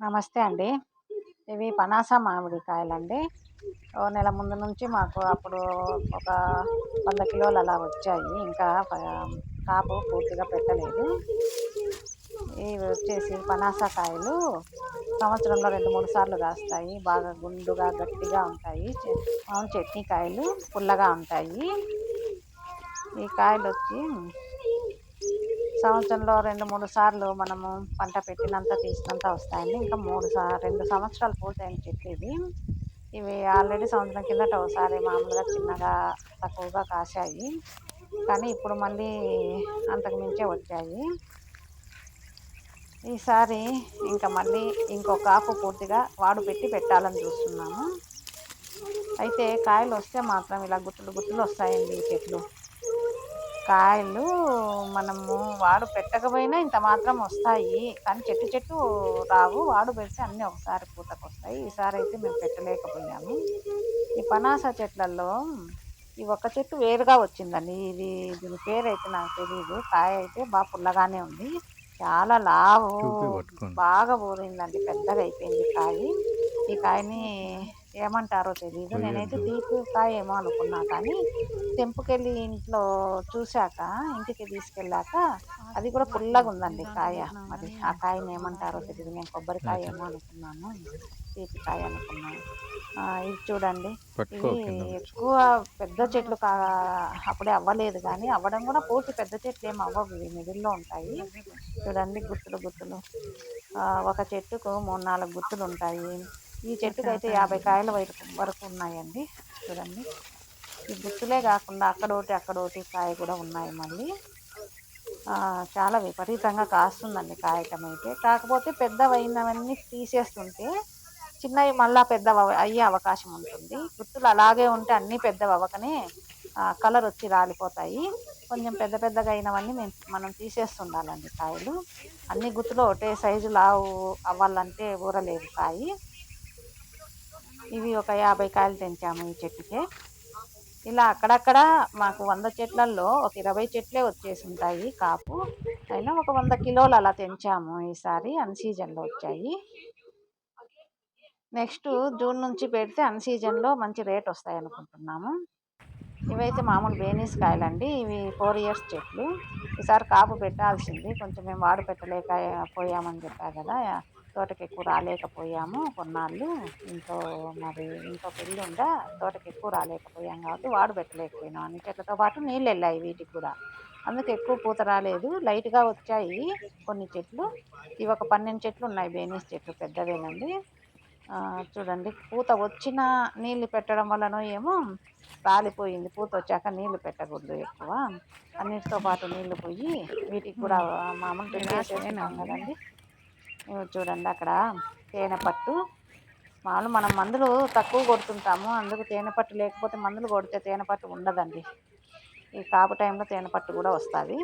నమస్తే అండి. ఇవి పనాస మామిడికాయలండి. ఓ నెల ముందు నుంచి మాకు అప్పుడు ఒక వంద కిలోలు అలా వచ్చాయి. ఇంకా కాపు పూర్తిగా పెట్టలేదు. ఇవి వచ్చేసి పనాస కాయలు సంవత్సరంలో రెండు మూడు సార్లు కాస్తాయి. బాగా గుండుగా గట్టిగా ఉంటాయి. మామూలు చట్నీ కాయలు పుల్లగా ఉంటాయి. ఈ కాయలు వచ్చి సంవత్సరంలో రెండు మూడు సార్లు మనము పంట పెట్టినంత తీసినంత వస్తాయండి. ఇంకా మూడు సా రెండు సంవత్సరాలు పూర్తయిన చెట్లు ఇవి. ఇవి ఆల్రెడీ సంవత్సరం కిందట ఒకసారి మామూలుగా చిన్నగా తక్కువగా కాశాయి. కానీ ఇప్పుడు మళ్ళీ అంతకు మించే వచ్చాయి. ఈసారి ఇంకా మళ్ళీ ఇంకొక ఆకు పూర్తిగా వాడు పెట్టి పెట్టాలని చూస్తున్నాము. అయితే కాయలు వస్తే మాత్రం ఇలా గుత్తులు గుత్తులు వస్తాయండి ఈ చెట్లు. కాయలు మనము వాడు పెట్టకపోయినా ఇంత మాత్రం వస్తాయి. కానీ చెట్టు చెట్టు రావు. వాడు పెడితే అన్నీ ఒకసారి పూతకు వస్తాయి ఈసారి అయితే మేము పెట్టలేకపోయాము. ఈ పనాస చెట్లలో ఈ ఒక్క చెట్టు వేరుగా వచ్చిందండి. ఇది దీని పేరు అయితే నాకు తెలియదు కాయ అయితే బాగా పుల్లగానే ఉంది. చాలా లావు బాగా ఊరిందండి పెద్దగా అయిపోయింది కాయ. ఈ కాయని ఏమంటారో తెలియదు నేనైతే తీపి కాయ ఏమో అనుకున్నా కానీ తెంపుకెళ్ళి ఇంట్లో చూశాక ఇంటికి తీసుకెళ్ళాక అది కూడా పుల్లగా ఉందండి కాయ. మరి ఆ కాయని ఏమంటారో తెలియదు నేను కొబ్బరికాయ ఏమో అనుకున్నాను. తీపి కాయ అనుకున్నాను ఇది చూడండి. ఇది ఎక్కువ పెద్ద చెట్లు కా అప్పుడే అవ్వలేదు కానీ అవ్వడం కూడా పూర్తి పెద్ద చెట్లు ఏమి అవ్వవు. ఇవి మిడిల్లో ఉంటాయి. చూడండి గుత్తులు గుత్తులు. ఒక చెట్టుకు మూడు నాలుగు గుత్తులు ఉంటాయి. ఈ చెట్టుకు అయితే యాభై కాయల వరకు ఉన్నాయండి. చూడండి. ఈ గుత్తులే కాకుండా అక్కడ ఒకటి అక్కడ ఒకటి కాయ కూడా ఉన్నాయి మళ్ళీ. చాలా విపరీతంగా కాస్తుందండి కాయటం అయితే కాకపోతే పెద్దవైనవన్నీ తీసేస్తుంటే చిన్నవి మళ్ళా పెద్ద అయ్యే అవకాశం ఉంటుంది. గుత్తులు అలాగే ఉంటే అన్నీ పెద్దవి అవ్వకనే కలర్ వచ్చి రాలిపోతాయి. కొంచెం పెద్ద పెద్దగా అయినవన్నీ మేము మనం తీసేస్తుండాలండి కాయలు. అన్ని గుత్తులు ఒకటే సైజు లావు అవ్వాలంటే ఊరలేదు కాయి. ఇవి ఒక యాభై కాయలు తెంచాము ఈ చెట్టుకే. ఇలా అక్కడక్కడ మాకు వంద చెట్లల్లో ఒక ఇరవై చెట్లే వచ్చేసి ఉంటాయి కాపు. అయినా ఒక వంద కిలోలు అలా తెంచాము ఈసారి అన్ సీజన్లో వచ్చాయి. నెక్స్ట్ జూన్ నుంచి పెడితే అన్ సీజన్లో మంచి రేట్ వస్తాయి అనుకుంటున్నాము ఇవైతే మామూలు బేనీస్ కాయలండి ఇవి ఫోర్ ఇయర్స్ చెట్లు. ఈసారి కాపు పెట్టాల్సింది. కొంచెం మేము వాడు పెట్టలేక పోయామని చెప్పా కదా. తోటకి ఎక్కువ రాలేకపోయాము. కొన్నాళ్ళు ఇంట్లో మరి ఇంట్లో పెళ్ళి ఉందా తోటకి ఎక్కువ రాలేకపోయాం కాబట్టి వాడు పెట్టలేకపోయినాం చెట్లతో పాటు నీళ్ళు వెళ్ళాయి వీటికి కూడా. అందుకు ఎక్కువ పూత రాలేదు. లైట్గా వచ్చాయి కొన్ని చెట్లు. ఇవి ఒక పన్నెండు చెట్లు ఉన్నాయి. బేనీస్ చెట్లు పెద్దవేనండి. చూడండి. పూత వచ్చిన నీళ్ళు పెట్టడం వలన ఏమో రాలిపోయింది. పూత వచ్చాక నీళ్ళు పెట్టకూడదు ఎక్కువ. అన్నిటితో పాటు నీళ్ళు పోయి వీటికి కూడా మామూలు పెట్టేసేసినాం కదండి. చూడండి అక్కడ తేనె పట్టు. మామూలు మనం మందులు తక్కువ కొడుతుంటాము. అందుకు తేనె పట్టు లేకపోతే మందులు కొడితే తేనె పట్టు ఉండదండి. ఈ కాపు టైంలో తేనె పట్టు కూడా వస్తుంది.